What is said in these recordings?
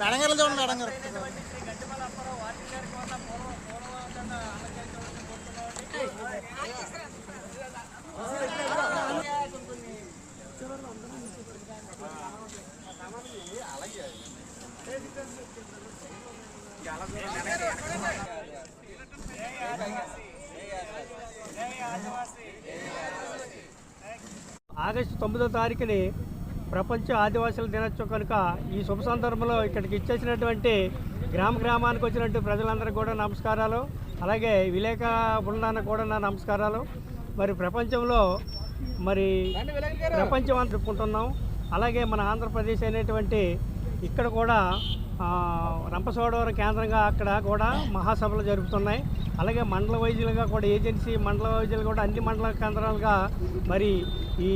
Madam గారు చూడండి madam గారు ఆగస్టు తొమ్మిదో తారీఖుని ప్రపంచ ఆదివాసుల దినోత్సవం కనుక ఈ శుభ సందర్భంలో ఇక్కడికి ఇచ్చేసినటువంటి గ్రామ గ్రామానికి వచ్చినట్టు ప్రజలందరికీ కూడా నమస్కారాలు. అలాగే విలేక బృందానికి కూడా నా నమస్కారాలు. మరి ప్రపంచంలో మరి ప్రపంచం అని చెప్పుకుంటున్నాం. అలాగే మన ఆంధ్రప్రదేశ్ అనేటువంటి ఇక్కడ కూడా ఆ, రంపచోడవరం కేంద్రంగా అక్కడ కూడా మహాసభలు జరుపుతున్నాయి. అలాగే మండల వైద్యులుగా కూడా ఏజెన్సీ మండల వైద్యులు కూడా అన్ని మండల కేంద్రాలుగా మరి ఈ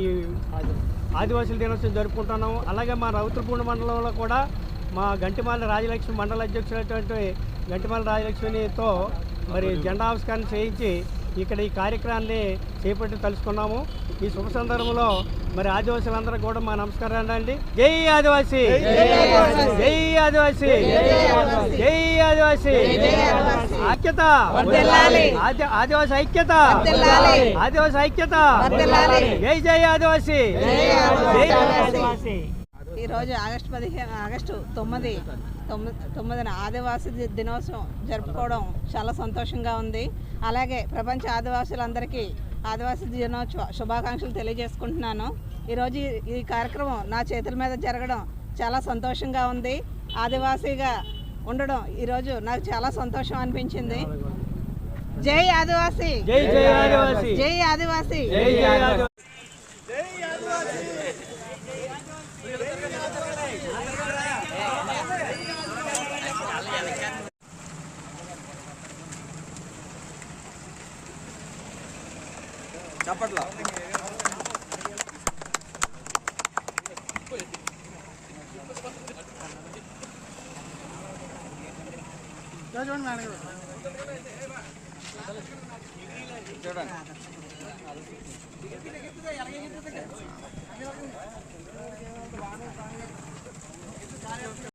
ఆదివాసుల దినోత్సవం జరుపుకుంటున్నాం అలాగే మా రౌతులపూడి మండలంలో కూడా మా గంటిమాల రాజలక్ష్మి మండల అధ్యక్షులైనటువంటి గంటిమాల రాజలక్ష్మితో మరి జెండా ఆవిష్కరణ చేయించి ఇక్కడ ఈ కార్యక్రమాన్ని చేపట్టి తలుసుకున్నాము ఈ శుభ సందర్భంలో మరి ఆదివాసులందరూ కూడా మా నమస్కారాలు అండి. జై ఆదివాసి. జై ఆదివాసి. జై ఆదివాసి. ఐక్యత. ఆది- ఆదివాసి ఐక్యత. ఆదివాసి ఐక్యత. జై జై ఆదివాసి. జై ఆదివాసి. ఈరోజు ఆగస్టు పదిహేను ఆగస్టు తొమ్మిది తొమ్మిది తొమ్మిదిన ఆదివాసీ దినోత్సవం జరుపుకోవడం చాలా సంతోషంగా ఉంది. అలాగే ప్రపంచ ఆదివాసులందరికీ ఆదివాసీ దినోత్సవ శుభాకాంక్షలు తెలియజేసుకుంటున్నాను. ఈరోజు ఈ- కార్యక్రమం నా చేతుల మీద జరగడం చాలా సంతోషంగా ఉంది. ఆదివాసీగా ఉండడం ఈరోజు నాకు చాలా సంతోషం అనిపించింది. జై ఆదివాసీ! జై జై ఆదివాసి! జై ఆదివాసీ! జై జై ఆదివాసి చూడండి మేడం గారు